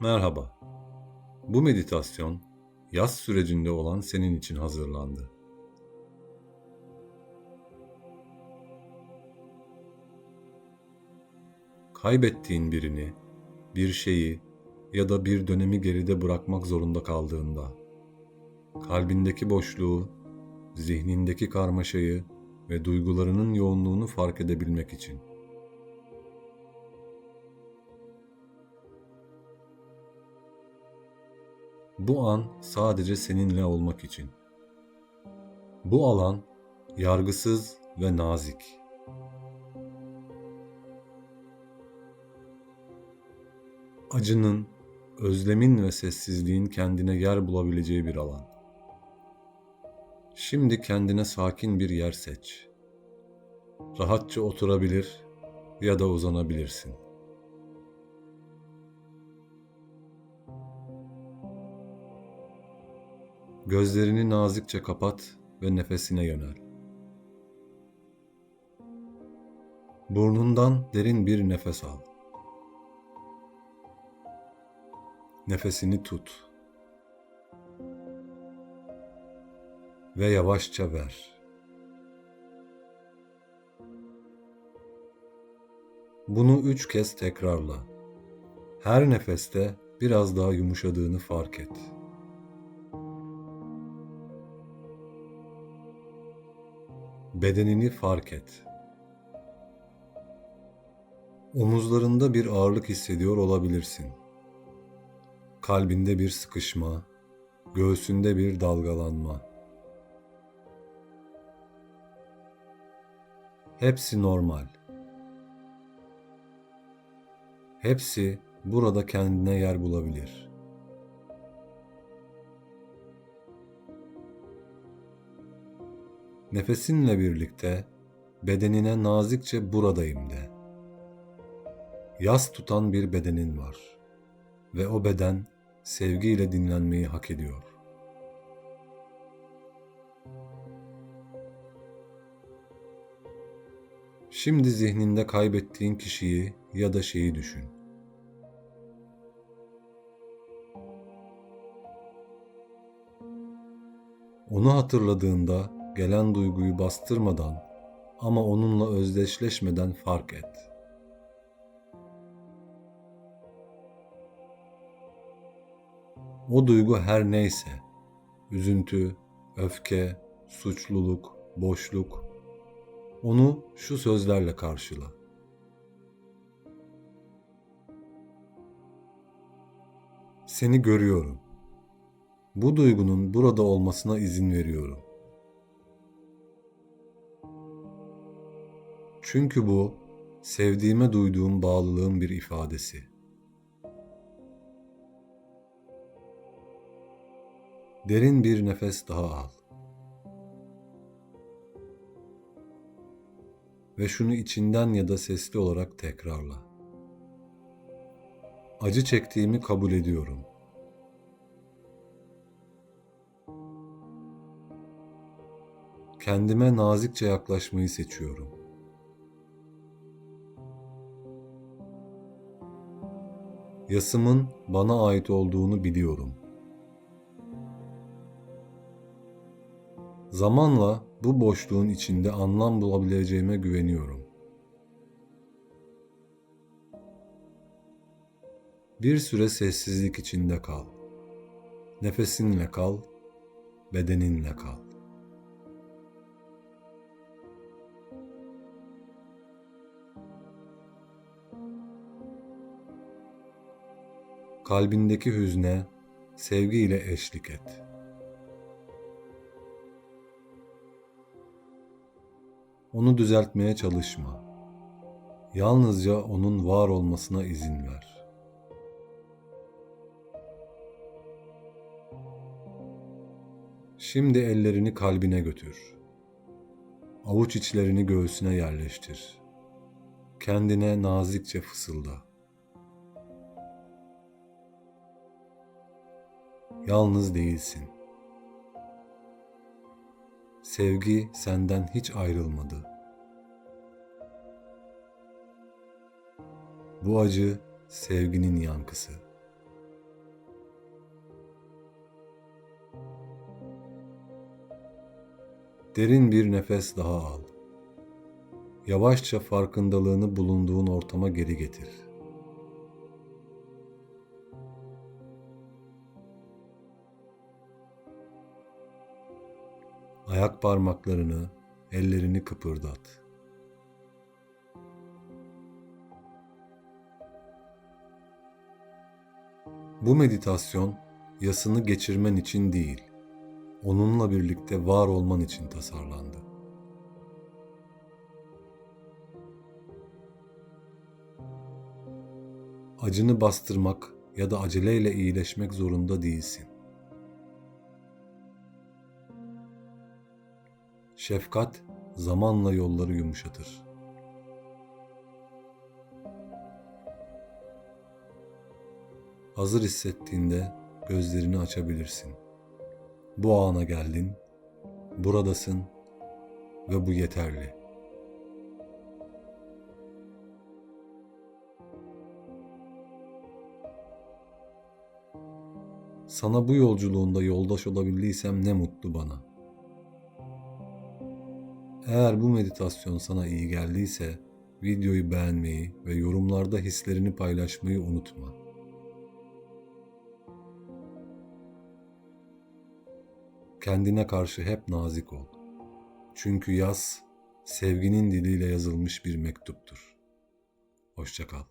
Merhaba. Bu meditasyon yaz sürecinde olan senin için hazırlandı. Kaybettiğin birini, bir şeyi ya da bir dönemi geride bırakmak zorunda kaldığında, kalbindeki boşluğu, zihnindeki karmaşayı ve duygularının yoğunluğunu fark edebilmek için. Bu an sadece seninle olmak için. Bu alan yargısız ve nazik. Acının, özlemin ve sessizliğin kendine yer bulabileceği bir alan. Şimdi kendine sakin bir yer seç. Rahatça oturabilir ya da uzanabilirsin. Gözlerini nazikçe kapat ve nefesine yönel. Burnundan derin bir nefes al. Nefesini tut. Ve yavaşça ver. Bunu üç kez tekrarla. Her nefeste biraz daha yumuşadığını fark et.'' Bedenini fark et. Omuzlarında bir ağırlık hissediyor olabilirsin. Kalbinde bir sıkışma, göğsünde bir dalgalanma. Hepsi normal. Hepsi burada kendine yer bulabilir.'' Nefesinle birlikte bedenine nazikçe buradayım de. Yas tutan bir bedenin var ve o beden sevgiyle dinlenmeyi hak ediyor. Şimdi zihninde kaybettiğin kişiyi ya da şeyi düşün. Onu hatırladığında gelen duyguyu bastırmadan ama onunla özdeşleşmeden fark et. O duygu her neyse, üzüntü, öfke, suçluluk, boşluk, onu şu sözlerle karşıla. Seni görüyorum. Bu duygunun burada olmasına izin veriyorum. Çünkü bu sevdiğime duyduğum bağlılığın bir ifadesi. Derin bir nefes daha al. Ve şunu içinden ya da sesli olarak tekrarla. Acı çektiğimi kabul ediyorum. Kendime nazikçe yaklaşmayı seçiyorum. Yasımın bana ait olduğunu biliyorum. Zamanla bu boşluğun içinde anlam bulabileceğime güveniyorum. Bir süre sessizlik içinde kal. Nefesinle kal, bedeninle kal. Kalbindeki hüzne sevgiyle eşlik et. Onu düzeltmeye çalışma. Yalnızca onun var olmasına izin ver. Şimdi ellerini kalbine götür. Avuç içlerini göğsüne yerleştir. Kendine nazikçe fısılda. yalnız değilsin. Sevgi senden hiç ayrılmadı. Bu acı sevginin yankısı. Derin bir nefes daha al. Yavaşça farkındalığını bulunduğun ortama geri getir.'' Ayak parmaklarını, ellerini kıpırdat. Bu meditasyon yasını geçirmen için değil, onunla birlikte var olman için tasarlandı. Acını bastırmak ya da aceleyle iyileşmek zorunda değilsin. Şefkat zamanla yolları yumuşatır. Hazır hissettiğinde gözlerini açabilirsin. Bu ana geldin, buradasın ve bu yeterli. Sana bu yolculuğunda yoldaş olabildiysem ne mutlu bana. Eğer bu meditasyon sana iyi geldiyse videoyu beğenmeyi ve yorumlarda hislerini paylaşmayı unutma. Kendine karşı hep nazik ol. Çünkü yaz sevginin diliyle yazılmış bir mektuptur. Hoşça kal.